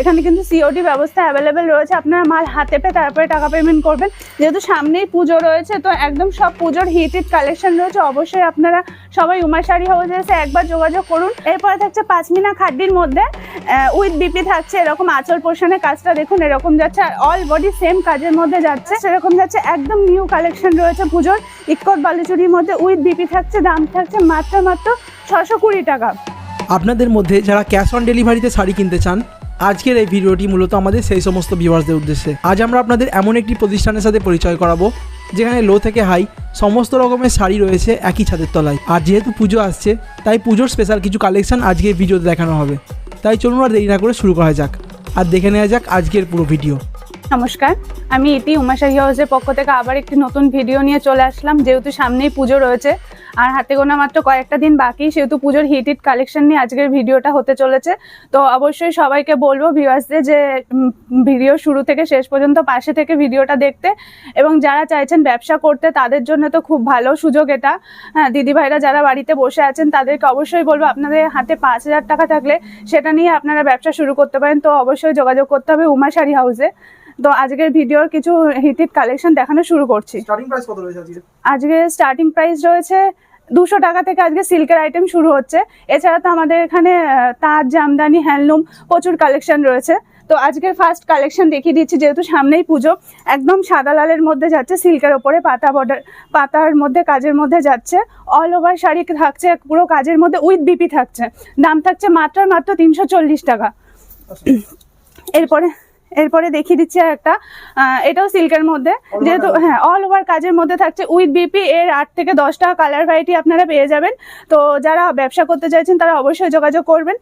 এখানে কিন্তু সিওডি ব্যবস্থা অ্যাভেলেবেল রয়েছে। আপনারা মাল হাতে পেয়ে তারপরে টাকা পেমেন্ট করবেন। যেহেতু সামনেই পুজো রয়েছে, তো একদম সব পুজোর হিট হিট কালেকশন রয়েছে। অবশ্যই আপনারা সবাই উমা শাড়ি হাউসে একবার যোগাযোগ করুন। এরপরে থাকছে পাঁচমিনা খাড্ডির মধ্যে উইথ বিপি থাকছে। এরকম আঁচল পোর্শনের কাজটা দেখুন, এরকম যাচ্ছে। আর অল বডি সেম কাজের মধ্যে যাচ্ছে। সেরকম যাচ্ছে, একদম নিউ কালেকশন রয়েছে পুজোর। ইক্কট বালুচুরির মধ্যে উইথ বিপি থাকছে, দাম থাকছে মাত্র মাত্র ছশো কুড়ি টাকা। আপনাদের মধ্যে যারা ক্যাশ অন ডেলিভারিতে শাড়ি কিনতে চান আজকের এই ভিডিওটি মূলত আমাদের সেই সমস্ত ভিউয়ার্সদের উদ্দেশ্যে। আজ আমরা আপনাদের এমন একটি প্রতিষ্ঠানের সাথে পরিচয় করাবো, যেখানে লো থেকে হাই সমস্ত রকমের শাড়ি রয়েছে একই ছাদের তলায়। আর যেহেতু পুজো আসছে, তাই পুজোর স্পেশাল কিছু কালেকশন আজকের ভিডিওতে দেখানো হবে। তাই চলুন আর দেরি না করে শুরু করা যাক। আর দেখে নেওয়া যাক আজকের পুরো ভিডিও নমস্কার। আমি ইতি উমাশাহী হাউসের পক্ষ থেকে আবার একটি নতুন ভিডিও নিয়ে চলে আসলাম, যেহেতু সামনেই পুজো রয়েছে। আর হাতে গোনা মাত্র কয়েকটা দিন বাকি, সেহেতু পুজোর হিট হিট কালেকশন নিয়ে আজকের ভিডিওটা হতে চলেছে। তো অবশ্যই সবাইকে বলব ভিউয়ার্সদের যে ভিডিও শুরু থেকে শেষ পর্যন্ত পাশে থেকে ভিডিওটা দেখতে। এবং যারা চাইছেন ব্যবসা করতে, তাদের জন্য তো খুব ভালো সুযোগ এটা। হ্যাঁ দিদিভাইরা যারা বাড়িতে বসে আছেন, তাদেরকে অবশ্যই বলব, আপনাদের হাতে পাঁচ হাজার টাকা থাকলে সেটা নিয়ে আপনারা ব্যবসা শুরু করতে পারেন। তো অবশ্যই যোগাযোগ করতে হবে উমা শাড়ি হাউসে তো আজকের ভিডিওর কিছু হিট হিট কালেকশন দেখানো শুরু করছি। আজকে? স্টার্টিং প্রাইস রয়েছে দুশো টাকা থেকে আজকে সিল্কের আইটেম শুরু হচ্ছে। এছাড়া তো আমাদের এখানে তাঁত জামদানি হ্যান্ডলুম প্রচুর কালেকশন রয়েছে। তো আজকের ফার্স্ট কালেকশন দেখিয়ে দিচ্ছি যেহেতু সামনেই পুজো একদম সাদা লালের মধ্যে যাচ্ছে সিল্কের ওপরে পাতা বর্ডার পাতার মধ্যে কাজের মধ্যে যাচ্ছে। অল ওভার শাড়ি থাকছে পুরো কাজের মধ্যে উইথ বিপি থাকছে। দাম থাকছে মাত্র মাত্র তিনশো চল্লিশ টাকা। এরপরে এরপরে দেখিয়ে দিচ্ছি আর একটা এটাও সিল্কের মধ্যে। যেহেতু হ্যাঁ অল ওভার কাজের মধ্যে থাকছে। উইথ বিপি এর আট থেকে দশটা কালার ভ্যারাইটি আপনারা পেয়ে যাবেন। তো যারা ব্যবসা করতে চাইছেন তারা অবশ্যই যোগাযোগ করবেন।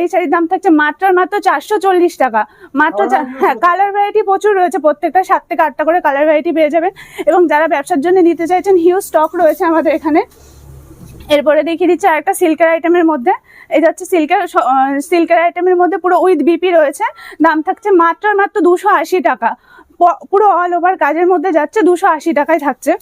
এই শাড়ির দাম থাকছে মাত্রার মাত্র চারশো চল্লিশ টাকা। মাত্র হ্যাঁ কালার ভ্যারাইটি প্রচুর রয়েছে। প্রত্যেকটা সাত থেকে আটটা করে কালার ভ্যারাইটি পেয়ে যাবেন। এবং যারা ব্যবসার জন্য নিতে চাইছেন হিউজ স্টক রয়েছে আমাদের এখানে। এরপরে দেখিয়ে দিচ্ছি আরেকটা সিল্কের আইটেমের মধ্যে। এটা হচ্ছে সিল্কের সিল্কের আইটেমের মধ্যে পুরো উইথ বিপি রয়েছে। দাম থাকছে মাত্র মাত্র দুশো টাকা। পুরো অল ওভার কাজের মধ্যে যাচ্ছে দুশো টাকায় থাকছে।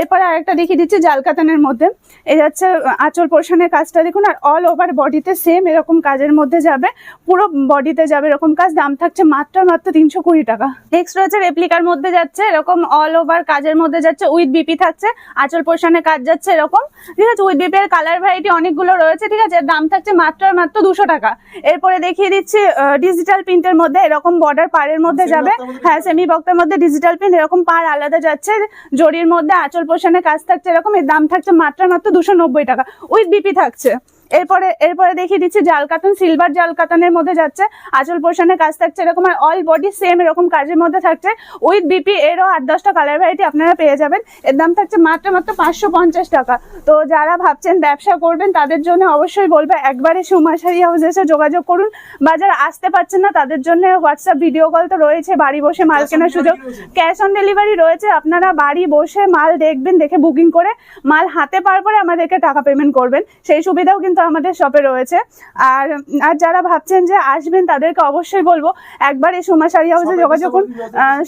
এরপরে আরেকটা দেখিয়ে দিচ্ছি জালকাতানের মধ্যে। এই যাচ্ছে আঁচল পোর্শনের কাজটা দেখুন আর অল ওভার বডিতে সেম এরকম কাজের মধ্যে যাবে। পুরো বডিতে যাবে এরকম কাজ দাম থাকছে মাত্র মাত্র তিনশো কুড়ি টাকা। নেক্সট রয়েছে রেপ্লিকার মধ্যে যাচ্ছে এরকম অল ওভার কাজের মধ্যে যাচ্ছে উইথ বিপি থাকছে আঁচল পোর্শনের কাজ যাচ্ছে এরকম। ঠিক আছে উইথ বিপি এর কালার ভ্যারাইটি অনেকগুলো রয়েছে ঠিক আছে দাম থাকছে মাত্র মাত্র দুশো টাকা। এরপরে দেখিয়ে দিচ্ছি ডিজিটাল প্রিন্টের মধ্যে এরকম বর্ডার পাড়ের মধ্যে যাবে। হ্যাঁ সেমি বক্তার মধ্যে ডিজিটাল প্রিন্ট এরকম পার আলাদা যাচ্ছে জরির মধ্যে আঁচল পোষণের কাজ থাকছে এরকম এর দাম থাকছে মাত্র মাত্র দুশো টাকা। উইথ বিপি থাকছে। এরপরে এরপরে দেখিয়ে দিচ্ছি জাল কাতান সিলভার জাল কাতানের মধ্যে যাচ্ছে। আঁচল পোষণের কাজ থাকছে এরকম আর অল বডি সেম এরকম কাজের মধ্যে থাকছে। উইথ বিপি এরও আট দশটা কালার ভ্যারাইটি আপনারা পেয়ে যাবেন। এর দাম থাকছে মাত্র মাত্র পাঁচশো পঞ্চাশ টাকা। তো যারা ভাবছেন ব্যবসা করবেন তাদের জন্য অবশ্যই বলব একবারে সুমাশারি হাউসে এসে যোগাযোগ করুন। বা যারা আসতে পারছেন না তাদের জন্য হোয়াটসঅ্যাপ ভিডিও কল তো রয়েছে বাড়ি বসে মাল কেনার সুযোগ। ক্যাশ অন ডেলিভারি রয়েছে আপনারা বাড়ি বসে মাল দেখবেন দেখে বুকিং করে মাল হাতে পাওয়ার পরে আমাদেরকে টাকা পেমেন্ট করবেন। সেই সুবিধাও কিন্তু আমাদের শপে রয়েছে। আর আর যারা ভাবছেন যে আসবেন তাদেরকে অবশ্যই বলব একবার এই সুমা শাড়ি হাউসে যোগাযোগ করুন।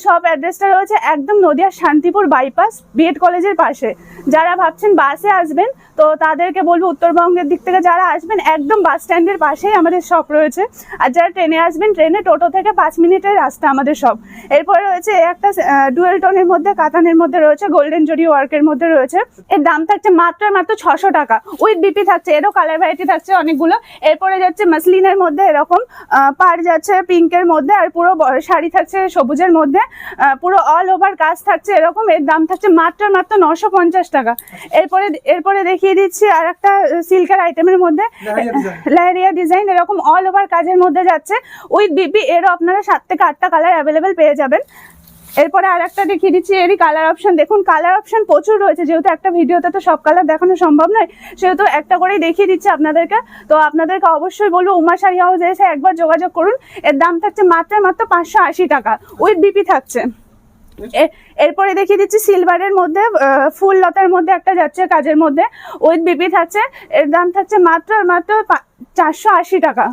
সব অ্যাড্রেসটা রয়েছে একদম নদিয়া শান্তিপুর বাইপাস বিএড কলেজের পাশে। যারা ভাবছেন বাসে আসবেন তো তাদেরকে বলব উত্তরবঙ্গের দিক থেকে যারা আসবেন একদম বাস স্ট্যান্ডের পাশেই আমাদের শপ রয়েছে। আর যারা ট্রেনে আসবেন ট্রেনে টোটো থেকে পাঁচ মিনিটের রাস্তা আমাদের শপ এরপরে রয়েছে একটা ডুয়েল টোনের মধ্যে কাতানের মধ্যে রয়েছে গোল্ডেন জরি ওয়ার্কের মধ্যে রয়েছে। এর দাম থাকছে মাত্র মাত্র ছশো টাকা। উইথ বিপি থাকছে এরও কালার ভ্যারাইটি থাকছে অনেকগুলো। এরপরে যাচ্ছে মাসলিনের মধ্যে এরকম পাড় যাচ্ছে পিঙ্কের মধ্যে আর পুরো শাড়ি থাকছে সবুজের মধ্যে। পুরো অল ওভার কাজ থাকছে এরকম এর দাম থাকছে মাত্র মাত্র নশো পঞ্চাশ টাকা। এরপরে এরপরে দেখিয়ে দিচ্ছি আর একটা সিল্কের আইটেমের মধ্যে। লেহেরিয়া ডিজাইন এরকম অল ওভার কাজের মধ্যে যাচ্ছে। উইথ বিপি এরও আপনারা সাত থেকে আটটা কালার অ্যাভেলেবেল পেয়ে যাবেন। এরপরে আর একটা দেখিয়ে দিচ্ছি, এরই কালার অপশন দেখুন কালার অপশন প্রচুর রয়েছে, যেহেতু একটা ভিডিওতে তো সব কালার দেখানো সম্ভব নয়, সেহেতু একটা করেই দেখিয়ে দিচ্ছি আপনাদেরকে। তো আপনাদেরকে অবশ্যই বলব উমা শাড়ি হাউস এসে একবার যোগাযোগ করুন, এর দাম থাকছে মাত্র মাত্র পাঁচশো আশি টাকা উইথ বিপি থাকছে। এরপরে দেখিয়ে দিচ্ছি সিলভারের মধ্যে ফুল লতার মধ্যে একটা যাচ্ছে কাজের মধ্যে উইথ বিপি থাকছে, এর দাম থাকছে মাত্র মাত্র চারশো আশি টাকা।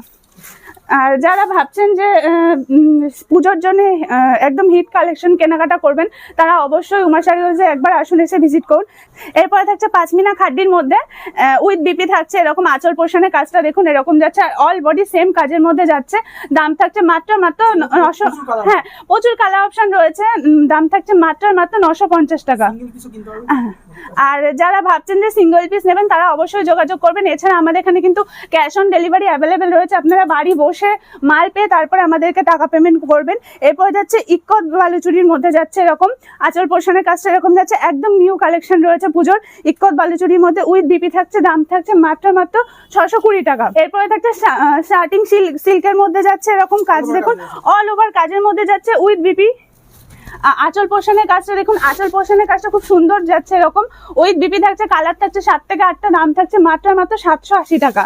আর যারা ভাবছেন যে পুজোর জন্য একদম হিট কালেকশন কেনাকাটা করবেন তারা অবশ্যই উমা শাড়ি হাউসে একবার আসুন এসে ভিজিট করুন। এরপরে থাকছে পাঁচমিনা খাড্ডির মধ্যে উইথ বিপি থাকছে এরকম আচল পোষণের কাজটা দেখুন এরকম যাচ্ছে আর অল বডি সেম কাজের মধ্যে যাচ্ছে দাম থাকছে মাত্র মাত্র নশো হ্যাঁ প্রচুর কালার অপশন রয়েছে দাম থাকছে মাত্র মাত্র নশো পঞ্চাশ টাকা। আর যারা ভাবছেন যে সিঙ্গেল পিস নেবেন তারা অবশ্যই যোগাযোগ করবেন। এছাড়া আমাদের এখানে কিন্তু ক্যাশ অন ডেলিভারি অ্যাভেলেবেল রয়েছে। আপনারা বাড়ি বসে মাল পেয়ে তারপরে আমাদেরকে টাকা পেমেন্ট করবেন। এরপরে যাচ্ছে ইক্কত বালুচুরির মধ্যে যাচ্ছে এরকম। আচল পোষণের কাজটা এরকম যাচ্ছে। একদম নিউ কালেকশন রয়েছে পুজোর। ইক্কত বালুচুরির মধ্যে উইথ বিপি থাকছে দাম থাকছে মাত্র মাত্র ছশো কুড়ি টাকা। এরপরে থাকছে স্টার্টিং সিল্ক সিল্কের মধ্যে যাচ্ছে এরকম কাজ। দেখুন অল ওভার কাজের মধ্যে যাচ্ছে উইথ বিপি আঁচল পোষণের কাজটা দেখুন আঁচল পোষণের কাজটা খুব সুন্দর যাচ্ছে এরকম। উইথ বিপি থাকছে কালার থাকছে সাত থেকে আটটা দাম থাকছে মাত্র মাত্র সাতশো আশি টাকা।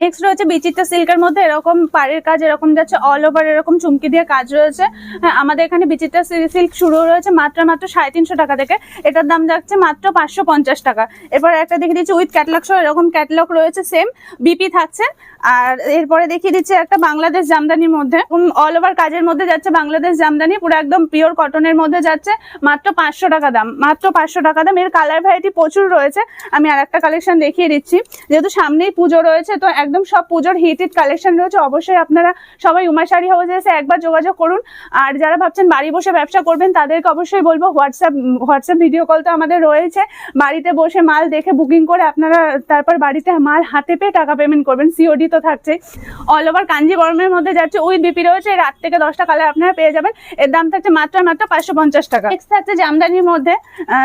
নেক্সট রয়েছে বিচিত্র সিল্কের মধ্যে এরকম পাড়ের কাজ এরকম যাচ্ছে অল ওভার এরকম চুমকি দিয়ে কাজ রয়েছে। হ্যাঁ, আমাদের এখানে বিচিত্রা সিল্ক শুরু রয়েছে মাত্র মাত্র সাড়ে তিনশো টাকা থেকে। এটার দাম যাচ্ছে মাত্র পাঁচশো পঞ্চাশ টাকা। এরপর একটা দেখে দিচ্ছি উইথ ক্যাটলগ সহ এরকম ক্যাটলগ রয়েছে সেম বিপি থাকছে। আর এরপরে দেখিয়ে দিচ্ছি একটা বাংলাদেশ জামদানির মধ্যে। অল ওভার কাজের মধ্যে যাচ্ছে বাংলাদেশ জামদানি, পুরো একদম পিওর কটনের মধ্যে যাচ্ছে, মাত্র পাঁচশো টাকা দাম, মাত্র পাঁচশো টাকা দাম। এর কালার ভ্যারাইটি প্রচুর রয়েছে। আমি আর একটা কালেকশন দেখিয়ে দিচ্ছি। যেহেতু সামনেই পুজো রয়েছে, তো একদম সব পুজোর হিট হিট কালেকশন রয়েছে। অবশ্যই আপনারা সবাই উমা শাড়ি হাউসে এসে একবার যোগাযোগ করুন। আর যারা ভাবছেন বাড়ি বসে ব্যবসা করবেন, তাদেরকে অবশ্যই বলব হোয়াটসঅ্যাপ হোয়াটসঅ্যাপ ভিডিও কল তো আমাদের রয়েছে। বাড়িতে বসে মাল দেখে বুকিং করে আপনারা তারপর বাড়িতে মাল হাতে পেয়ে টাকা পেমেন্ট করবেন। সিওডি তো থাকছে অল ওভার কাঞ্জিবরমের মধ্যে যাচ্ছে, উইথ বিপি রয়েছে, রাত থেকে দশটা কালার আপনারা পেয়ে যাবেন। এর দাম থাকছে মাত্র মাত্র পাঁচশো পঞ্চাশ টাকা। নেক্সট থাকছে জামদানির মধ্যে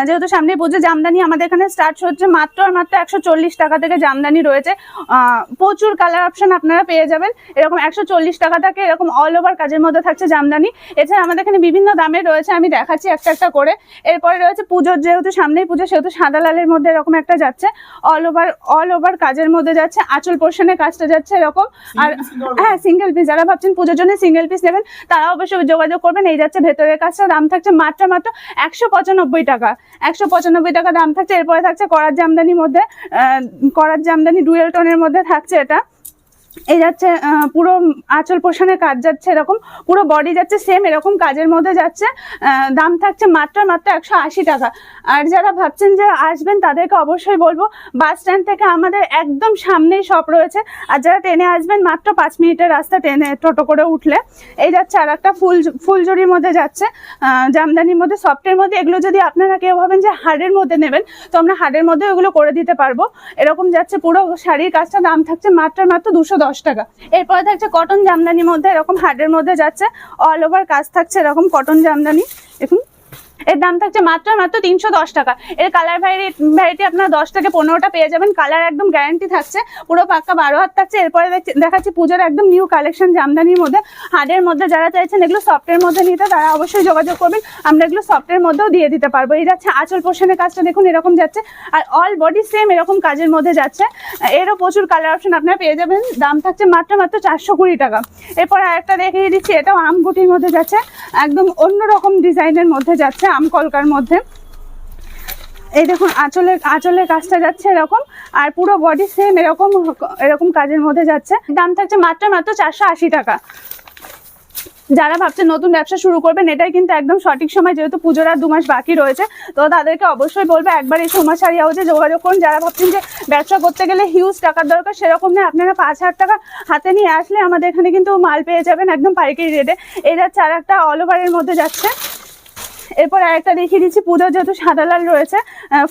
যেহেতু সামনে পুজো, জামদানি আমাদের এখানে স্টার্ট হচ্ছে মাত্র মাত্র একশো চল্লিশ টাকা থেকে জামদানি রয়েছে। প্রচুর কালার অপশন আপনারা পেয়ে যাবেন। এরকম একশো চল্লিশ টাকা থেকে এরকম অল ওভার কাজের মধ্যে থাকছে জামদানি। এছাড়া আমাদের এখানে বিভিন্ন দামে রয়েছে, আমি দেখাচ্ছি একটা একটা করে। এরপরে রয়েছে পুজোর, যেহেতু সামনেই পুজো, সেহেতু সাদা লালের মধ্যে এরকম একটা যাচ্ছে। অল ওভার অল ওভার কাজের মধ্যে যাচ্ছে, আঁচল পোর্শনের কাজটা যাচ্ছে এরকম। আর হ্যাঁ সিঙ্গেল পিস যারা ভাবছেন পুজোর জন্য সিঙ্গেল পিস নেবেন তারা অবশ্যই যোগাযোগ করবেন। এই যাচ্ছে ভেতরের কাজটা দাম থাকছে মাত্র মাত্র একশো পঁচানব্বই টাকা। একশো পঁচানব্বই টাকা দাম থাকছে এরপরে থাকছে করার জামদানির মধ্যে আহ, করার জামদানি ডুয়েল টোনের মধ্যে থাকছে এটা। এই যাচ্ছে পুরো আঁচল পোষণের কাজ যাচ্ছে এরকম, পুরো বডি যাচ্ছে সেম এরকম কাজের মধ্যে যাচ্ছে দাম থাকছে মাত্র মাত্র একশো আশি টাকা। আর যারা ভাবছেন যে আসবেন, তাদেরকে অবশ্যই বলব বাস স্ট্যান্ড থেকে আমাদের একদম সামনেই শপ রয়েছে। আর যারা ট্রেনে আসবেন, মাত্র পাঁচ মিনিটের রাস্তা ট্রেনে টোটো করে উঠলে, এই যাচ্ছে আর একটা ফুল ফুলজুরির মধ্যে যাচ্ছে জামদানির মধ্যে সফটের মধ্যে, এগুলো যদি আপনারা কেউ ভাবেন যে হাড়ের মধ্যে নেবেন, তো আমরা হাড়ের মধ্যে ওগুলো করে দিতে পারব। এরকম যাচ্ছে পুরো শাড়ির কাজটা দাম থাকছে মাত্র মাত্র দুশো দশ টাকা। এরপরে থাকছে কটন জামদানির মধ্যে, এরকম হার্ডের মধ্যে যাচ্ছে। অল ওভার কাজ থাকছে এরকম কটন জামদানি। দেখুন এর দাম থাকছে মাত্র মাত্র তিনশো দশ টাকা। এর কালার ভ্যারাইটি আপনার দশ থেকে পনেরোটা পেয়ে যাবেন। কালার একদম গ্যারান্টি থাকছে, পুরো পাক্কা বারো হাত থাকছে। এরপরে দেখাচ্ছি পুজোর একদম নিউ কালেকশন জামদানির মধ্যে। হার্ডের মধ্যে যারা চাইছেন এগুলো সফটের মধ্যে নিতে, তারা অবশ্যই যোগাযোগ করবেন। আমরা এগুলো সফটের মধ্যেও দিয়ে দিতে পারব। এই যাচ্ছে আঁচল পোষণের কাজটা দেখুন, এরকম যাচ্ছে। আর অল বডি সেম এরকম কাজের মধ্যে যাচ্ছে। এরও প্রচুর কালার অপশন আপনারা পেয়ে যাবেন। দাম থাকছে মাত্র মাত্র চারশো কুড়ি টাকা। এরপর আরেকটা দেখিয়ে দিচ্ছি, এটাও আমগুটির মধ্যে যাচ্ছে। একদম অন্যরকম ডিজাইনের মধ্যে যাচ্ছে আম কলকার মধ্যে। এই দেখুন, আঁচলের আঁচলের কাজটা যাচ্ছে এরকম, আর পুরো বডি সেম এরকম এরকম কাজের মধ্যে যাচ্ছে। দাম থাকছে মাত্র মাত্র চারশো আশি টাকা। যারা ভাবছেন নতুন ব্যবসা শুরু করবেন, এটাই কিন্তু একদম সঠিক সময়, যেহেতু পুজোর আর দু মাস বাকি রয়েছে, তো তাদেরকে অবশ্যই বলব, একবার এই সোমা শাড়ি হাউসে যোগাযোগ করুন। যারা ভাবছেন যে ব্যবসা করতে গেলে হিউজ টাকার দরকার, সেরকম নেই আপনারা পাঁচ হাজার টাকা হাতে নিয়ে আসলে আমাদের এখানে কিন্তু মাল পেয়ে যাবেন একদম পাইকারি রেটে এই যাচ্ছে আর একটা অল ওভারের মধ্যে যাচ্ছে। এরপর আরেকটা দেখিয়ে দিচ্ছি পুজো যেহেতু সাদা লাল রয়েছে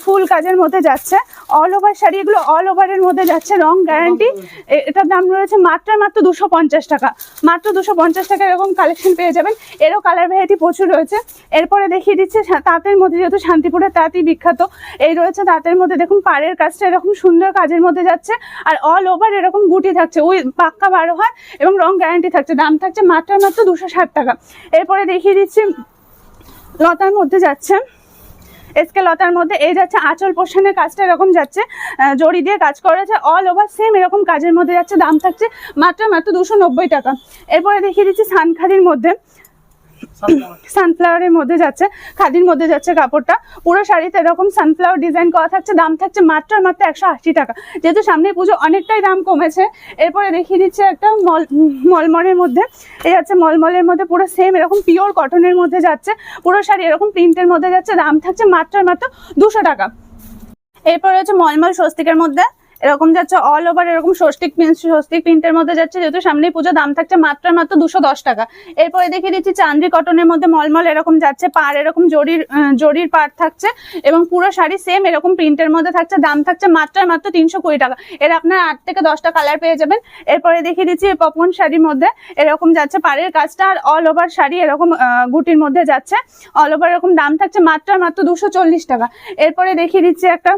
ফুল কাজের মধ্যে যাচ্ছে অল ওভার শাড়ি এগুলো অল ওভারের মধ্যে যাচ্ছে, রং গ্যারান্টি এটার দাম রয়েছে মাত্র মাত্র দুশো পঞ্চাশ টাকা, মাত্র দুশো পঞ্চাশ টাকা এরকম কালেকশন পেয়ে যাবেন, এরও কালার ভ্যারাইটি প্রচুর রয়েছে, এরপরে দেখিয়ে দিচ্ছে তাঁতের মধ্যে যেহেতু শান্তিপুরের তাঁতই বিখ্যাত, এই রয়েছে তাঁতের মধ্যে, দেখুন পাড়ের কাজটা এরকম সুন্দর কাজের মধ্যে যাচ্ছে, আর অল ওভার এরকম গুটি থাকছে, ওই পাক্কা বারো হয় এবং রং গ্যারান্টি থাকছে, দাম থাকছে মাত্রার মাত্র দুশো ষাট টাকা, এরপরে দেখিয়ে দিচ্ছি লতার মধ্যে যাচ্ছে। এসকে লতার মধ্যে এই যাচ্ছে, আঁচল পোষণের কাজটা এরকম যাচ্ছে জড়ি দিয়ে কাজ করেছে অল ওভার সেম এরকম কাজের মধ্যে যাচ্ছে, দাম থাকছে মাত্র মাত্র দুশো টাকা। এরপরে দেখিয়ে দিচ্ছি সানখারির মধ্যে। সানফ্লাওয়ারের মধ্যে যাচ্ছে, খাদির মধ্যে যাচ্ছে কাপড়টা। পুরো শাড়িতে এরকম সানফ্লাওয়ার ডিজাইন করা থাকছে, দাম থাকছে মাত্র মাত্র একশো আশি টাকা। যেহেতু সামনে পুজো অনেকটাই দাম কমেছে, এরপরে দেখিয়ে দিচ্ছে একটা মল, মলমলের মধ্যে। এই যাচ্ছে মলমলের মধ্যে পুরো সেম এরকম পিওর কটনের মধ্যে যাচ্ছে, পুরো শাড়ি এরকম প্রিন্টের মধ্যে যাচ্ছে, দাম থাকছে মাত্র মাত্র দুশো টাকা। এরপরে হচ্ছে মলমল স্বস্তিকের মধ্যে। এরকম যাচ্ছে অল ওভার এরকম স্বস্তিক প্রিন্ট স্বস্তিক প্রিন্টের মধ্যে যাচ্ছে, যেহেতু সামনেই পুজো দাম থাকছে মাত্র মাত্র দুশো টাকা। এরপরে দেখিয়ে দিচ্ছি চান্দ্রি কটনের মধ্যে মলমল এরকম যাচ্ছে পার এরকম জরির জরির পার থাকছে, এবং পুরো শাড়ি সেম এরকম প্রিন্টের মধ্যে থাকছে, দাম থাকছে মাত্র মাত্র তিনশো কুড়ি টাকা। এর আপনার আট থেকে দশটা কালার পেয়ে যাবেন। এরপরে দেখিয়ে দিচ্ছি পপন শাড়ির মধ্যে এরকম যাচ্ছে পাড়ের কাজটা, আর অল ওভার শাড়ি এরকম গুটির মধ্যে যাচ্ছে অল ওভার এরকম দাম থাকছে মাত্র মাত্র দুশো টাকা। এরপরে দেখিয়ে দিচ্ছি একটা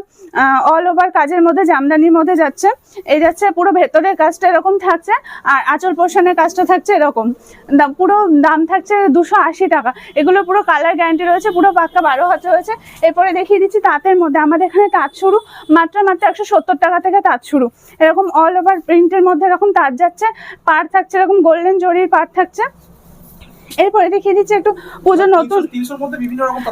অল ওভার কাজের মধ্যে জামদানির মধ্যে যাচ্ছে। এই যাচ্ছে পুরো ভেতরের কাজটা এরকম থাকছে আর আঁচল পোষণের কাজটা থাকছে এরকম। পুরো দাম থাকছে দুশো আশি টাকা। এগুলো পুরো কালার গ্যারান্টি রয়েছে, পুরো পাক্কা বারো হাত রয়েছে এরপরে দেখিয়ে দিচ্ছি তাঁতের মধ্যে। আমাদের এখানে তাঁত শুরু, মাত্র মাত্র একশো সত্তর টাকা থেকে তাঁত শুরু। এরকম অল ওভার প্রিন্টের মধ্যে এরকম তাঁত যাচ্ছে। পার থাকছে এরকম গোল্ডেন জরির পার থাকছে। এরপরে দেখিয়ে দিচ্ছি একটু পুজোর নতুন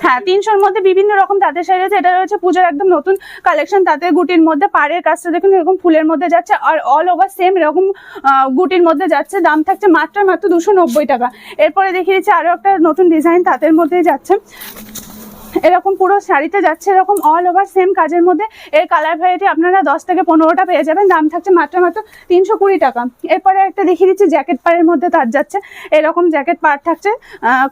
হ্যাঁ তিনশোর মধ্যে বিভিন্ন রকম তাঁতের শাড়ি রয়েছে এটা রয়েছে পুজোর একদম নতুন কালেকশন তাঁতের গুটির মধ্যে। পাড়ের কাজটা দেখুন এরকম ফুলের মধ্যে যাচ্ছে আর অল ওভার সেম এরকম গুটির মধ্যে যাচ্ছে। দাম থাকছে মাত্র মাত্র দুশো নব্বই টাকা। এরপরে দেখিয়ে দিচ্ছি আরও একটা নতুন ডিজাইন তাঁতের মধ্যে যাচ্ছে। এরকম পুরো শাড়িতে যাচ্ছে এরকম অল ওভার সেম কাজের মধ্যে। এর কালার ভ্যারাইটি আপনারা দশ থেকে পনেরোটা পেয়ে যাবেন। দাম থাকছে মাত্র মাত্র তিনশো কুড়ি টাকা। এরপরে একটা দেখিয়ে দিচ্ছি জ্যাকেট পাড়ের মধ্যে তার যাচ্ছে। এরকম জ্যাকেট পার থাকছে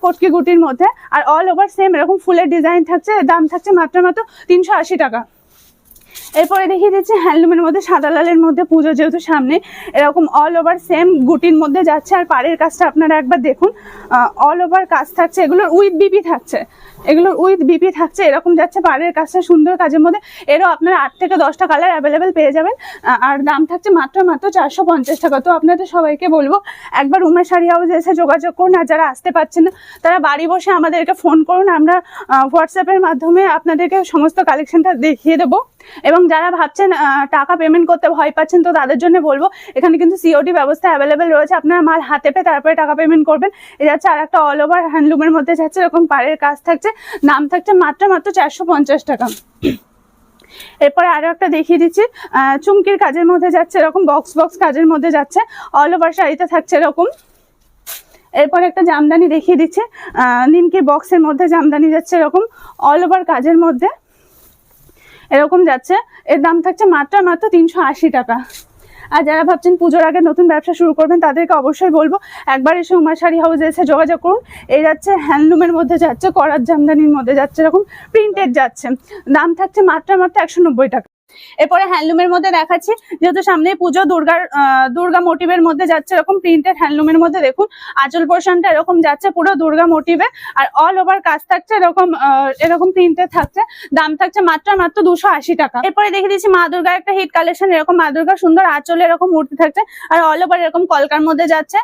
কটকি গুটির মধ্যে। আর অল ওভার সেম এরকম ফুলের ডিজাইন থাকছে। দাম থাকছে মাত্র মাত্র তিনশো আশি টাকা। এরপরে দেখিয়ে দিচ্ছি হ্যান্ডলুমের মধ্যে সাদা লালের মধ্যে পুজো যেহেতু সামনে, এরকম অল ওভার সেম গুটির মধ্যে যাচ্ছে। আর পাড়ের কাজটা আপনারা একবার দেখুন অল ওভার কাজ থাকছে। এগুলোর উইথ বিপি থাকছে। এগুলোর উইথ বিপি থাকছে, এরকম যাচ্ছে পাড়ের কাজটা সুন্দর কাজের মধ্যে। এরও আপনারা আট থেকে দশটা কালার অ্যাভেলেবেল পেয়ে যাবেন। আর দাম থাকছে মাত্র মাত্র চারশো পঞ্চাশ টাকা। তো আপনাদের সবাইকে বলব, একবার উমেশ শাড়ি হাউসে এসে যোগাযোগ করুন। আর যারা আসতে পারছেন না, তারা বাড়ি বসে আমাদেরকে ফোন করুন। আমরা হোয়াটসঅ্যাপের মাধ্যমে আপনাদেরকে সমস্ত কালেকশনটা দেখিয়ে দেবো। এবং যারা ভাবছেন টাকা পেমেন্ট করতে ভয় পাচ্ছেন, তো তাদের জন্য বলব, এখানে কিন্তু সিওডি ব্যবস্থা অ্যাভেলেবেল রয়েছে। আপনারা মাল হাতে পেয়ে তারপরে টাকা পেমেন্ট করবেন। এ যাচ্ছে আর একটা অল ওভার হ্যান্ডলুমের মধ্যে যাচ্ছে, এরকম পাড়ের কাজ থাকছে। দাম থাকছে মাত্র মাত্র চারশো পঞ্চাশ টাকা। এরপরে আরও একটা দেখিয়ে দিচ্ছি। চুমকির কাজের মধ্যে যাচ্ছে, এরকম বক্স বক্স কাজের মধ্যে যাচ্ছে। অল ওভার শাড়িতে থাকছে এরকম। এরপরে একটা জামদানি দেখিয়ে দিচ্ছে। নিমকি বক্সের মধ্যে জামদানি যাচ্ছে এরকম। অল ওভার কাজের মধ্যে। এরকম যাচ্ছে। এর দাম থাকছে মাত্র মাত্র তিনশো আশি টাকা। আর যারা ভাবছেন পুজোর আগে নতুন ব্যবসা শুরু করবেন, তাদেরকে অবশ্যই বলব, একবার এসে উমা শাড়ি হাউসে এসে যোগাযোগ করুন। এই যাচ্ছে হ্যান্ডলুমের মধ্যে যাচ্ছে, করার জামদানির মধ্যে যাচ্ছে, এরকম প্রিন্টেড যাচ্ছে। দাম থাকছে মাত্র মাত্র একশো নব্বই টাকা। এরপরে হ্যান্ডলুমের মধ্যে দেখাচ্ছি, যেহেতু সামনে পুজো, দুর্গার দুর্গা মোটিভের মধ্যে যাচ্ছে এরকম প্রিন্টেড হ্যান্ডলুমের মধ্যে দেখুন, আঁচল পোর্শনটা এরকম যাচ্ছে, পুরো দুর্গা মোটিভে আর অল ওভার কাজ থাকছে এরকম এরকম প্রিন্টেড থাকছে, দাম থাকছে মাত্র মাত্র দুশো টাকা। এরপরে দেখে দিচ্ছি মা দুর্গার একটা হিট কালেকশন এরকম মা দুর্গার সুন্দর আঁচলে এরকম মূর্তি থাকছে, আর অল ওভার এরকম কলকার মধ্যে যাচ্ছে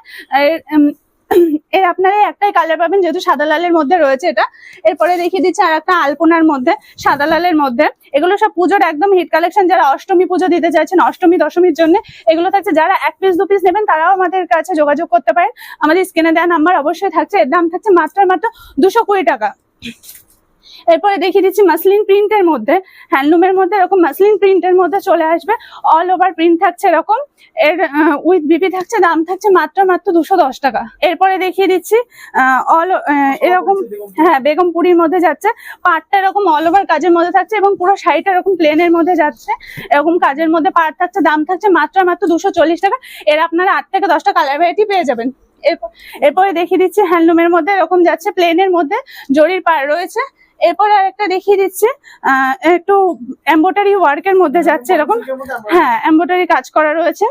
এর আপনারা একটাই কালার পাবেন, যেহেতু সাদা লালের মধ্যে রয়েছে এটা। এরপরে দেখিয়ে দিচ্ছে আর একটা আলপনার মধ্যে, সাদা লালের মধ্যে। এগুলো সব পুজোর একদম হিট কালেকশন যারা অষ্টমী পুজো দিতে চাইছেন, অষ্টমী, দশমীর জন্য, এগুলো থাকছে। যারা এক পিস দু পিস নেবেন, তারাও আমাদের কাছে যোগাযোগ করতে পারেন। আমাদের স্ক্রিনে দেওয়া নাম্বার অবশ্যই থাকছে। এর দাম থাকছে মাত্র মাত্র দুশো টাকা। এরপরে দেখিয়ে দিচ্ছি মাসলিন প্রিন্টের মধ্যে হ্যান্ডলুমের মধ্যে এরকম মাসলিন প্রিন্টের মধ্যে চলে আসবে। অল ওভার প্রিন্ট থাকছে এরকম। এর উইথ বিপি থাকছে, দাম থাকছে মাত্র মাত্র দুশো দশ টাকা। এরপরে দেখিয়ে দিচ্ছি অল এরকম হ্যাঁ বেগমপুরির মধ্যে যাচ্ছে। পাটটা এরকম অল ওভার কাজের মধ্যে থাকছে এবং পুরো শাড়িটা এরকম প্লেনের মধ্যে যাচ্ছে। এরকম কাজের মধ্যে পাট থাকছে, দাম থাকছে মাত্র মাত্র দুশো চল্লিশ টাকা। এর আপনারা আট থেকে দশটা কালার ভ্যারাইটি পেয়ে যাবেন। এরপর দেখিয়ে দিচ্ছি হ্যান্ডলুমের মধ্যে এরকম যাচ্ছে প্লেনের মধ্যে। জরির পাড় রয়েছে। এরপরে আরেকটা দেখিয়ে দিচ্ছে। একটু এম্বোটারি ওয়ার্কের মধ্যে যাচ্ছে এরকম। হ্যাঁ এম্বোটারি কাজ করা রয়েছে।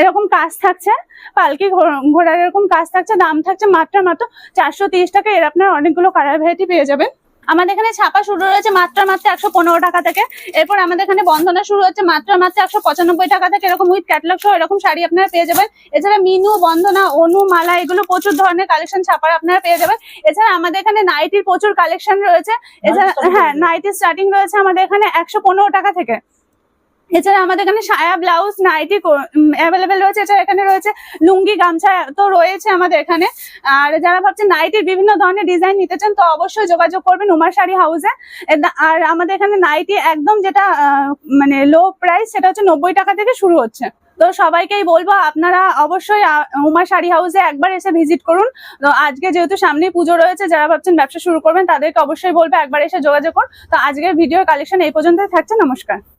এরকম কাজ থাকছে, পালকি ঘোড়ার এরকম কাজ থাকছে, দাম থাকছে মাত্র আর মাত্র চারশো টাকা। এর আপনার অনেকগুলো কালার ভ্যারাইটি পেয়ে যাবেন। আমাদের এখানে ছাপা শুরু রয়েছে মাত্র মাত্র একশো পনেরো টাকা থেকে। এরপর আমাদের এখানে বন্ধনা শুরু হচ্ছে মাত্র মাত্র একশো পঁচানব্বই টাকা থেকে। এরকম উইথ ক্যাটলগ সহ এরকম শাড়ি আপনারা পেয়ে যাবেন। এছাড়া মিনু বন্ধনা অনু মালা এগুলো প্রচুর ধরনের কালেকশন ছাপার আপনারা পেয়ে যাবেন। এছাড়া আমাদের এখানে নাইটির প্রচুর কালেকশন রয়েছে। এছাড়া হ্যাঁ নাইটির স্টার্টিং রয়েছে আমাদের এখানে একশো পনেরো টাকা থেকে। এছাড়া আমাদের এখানে সায়া ব্লাউজ, নাইটি অ্যাভেলেবেল রয়েছে, এছাড়া এখানে রয়েছে লুঙ্গি, গামছা, তো রয়েছে আমাদের এখানে। আর যারা ভাবছেন নাইটির বিভিন্ন ধরনের ডিজাইন নিতে চান, তো অবশ্যই যোগাযোগ করবেন উমার শাড়ি হাউসে আর আমাদের এখানে নাইটি একদম যেটা মানে লো প্রাইস সেটা হচ্ছে নব্বই টাকা থেকে শুরু হচ্ছে। তো সবাইকেই বলব, আপনারা অবশ্যই উমা শাড়ি হাউসে একবার এসে ভিজিট করুন। তো আজকে যেহেতু সামনে পুজো রয়েছে, যারা ভাবছেন ব্যবসা শুরু করবেন, তাদেরকে অবশ্যই বলব একবার এসে যোগাযোগ করুন। তো আজকের ভিডিও কালেকশন এই পর্যন্তই থাকছে, নমস্কার।